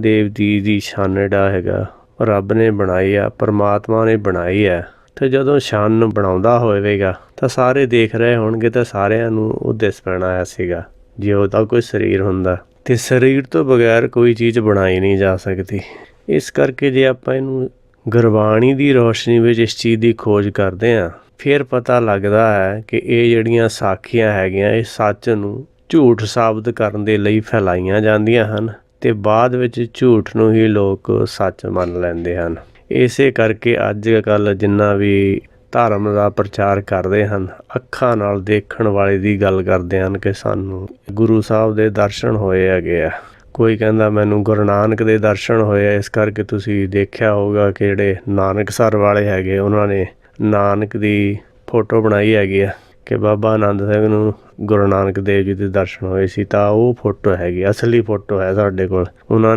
ਦੇਵ ਦੀ ਦੀ ਛਾਨੜਾ ਹੈਗਾ, ਰੱਬ ਨੇ ਬਣਾਈ ਆ, ਪਰਮਾਤਮਾ ਨੇ ਬਣਾਈ ਆ। ਤੇ ਜਦੋਂ ਛਾਨ ਬਣਾਉਂਦਾ ਹੋਵੇਗਾ, ਤਾਂ ਸਾਰੇ ਦੇਖ ਰਹੇ ਹੋਣਗੇ ਤਾਂ ਸਾਰਿਆਂ ਨੂੰ ਉਹ ਦਿਸ ਪੈਣਾ ਆਇਆ ਸੀਗਾ, ਜੇ ਉਹਦਾ ਕੋਈ ਸਰੀਰ ਹੁੰਦਾ। ਤੇ ਸਰੀਰ ਤੋਂ ਬਗੈਰ ਕੋਈ ਚੀਜ਼ ਬਣਾਈ ਨਹੀਂ ਜਾ ਸਕਦੀ। ਇਸ ਕਰਕੇ ਜੇ ਆਪਾਂ ਇਹਨੂੰ ਗੁਰਬਾਣੀ ਦੀ ਰੋਸ਼ਨੀ ਵਿੱਚ ਇਸ ਚੀਜ਼ ਦੀ ਖੋਜ ਕਰਦੇ ਆਂ ਫਿਰ ਪਤਾ ਲੱਗਦਾ ਹੈ ਕਿ ਇਹ ਜਿਹੜੀਆਂ ਸਾਖੀਆਂ ਹੈਗੀਆਂ, ਇਹ ਸੱਚ ਨੂੰ ਝੂਠ ਸਾਬਤ ਕਰਨ ਦੇ ਲਈ ਫੈਲਾਈਆਂ ਜਾਂਦੀਆਂ ਹਨ। ਤੇ ਬਾਅਦ ਵਿੱਚ ਝੂਠ ਨੂੰ ਹੀ ਲੋਕ ਸੱਚ ਮੰਨ ਲੈਂਦੇ ਹਨ। ਇਸੇ ਕਰਕੇ ਅੱਜ ਕੱਲ ਜਿੰਨਾ ਵੀ ਧਰਮ ਦਾ ਪ੍ਰਚਾਰ ਕਰਦੇ ਹਨ, ਅੱਖਾਂ ਨਾਲ ਦੇਖਣ ਵਾਲੇ ਦੀ ਗੱਲ ਕਰਦੇ ਹਨ ਕਿ ਸਾਨੂੰ ਗੁਰੂ ਸਾਹਿਬ ਦੇ ਦਰਸ਼ਨ ਹੋਏ ਹੈਗੇ ਆ। ਕੋਈ ਕਹਿੰਦਾ, ਮੈਨੂੰ ਗੁਰੂ ਨਾਨਕ ਦੇ ਦਰਸ਼ਨ ਹੋਏ ਆ, ਇਸ ਕਰਕੇ ਤੁਸੀਂ ਦੇਖਿਆ ਹੋਊਗਾ ਕਿ ਜਿਹੜੇ ਨਾਨਕਸਰ ਵਾਲੇ ਹੈਗੇ, ਉਹਨਾਂ ਨੇ ਨਾਨਕ ਦੀ ਫੋਟੋ ਬਣਾਈ ਹੈਗੀ ਆ। ਕਿ ਬਾਬਾ ਆਨੰਦ ਸਿੰਘ ਨੂੰ ਗੁਰੂ ਨਾਨਕ ਦੇਵ ਜੀ ਦੇ ਦਰਸ਼ਨ ਹੋਏ ਸੀ ਤਾਂ ਉਹ ਫੋਟੋ ਹੈਗੀ, ਅਸਲੀ ਫੋਟੋ ਹੈ ਸਾਡੇ ਕੋਲ। ਉਹਨਾਂ ਨੇ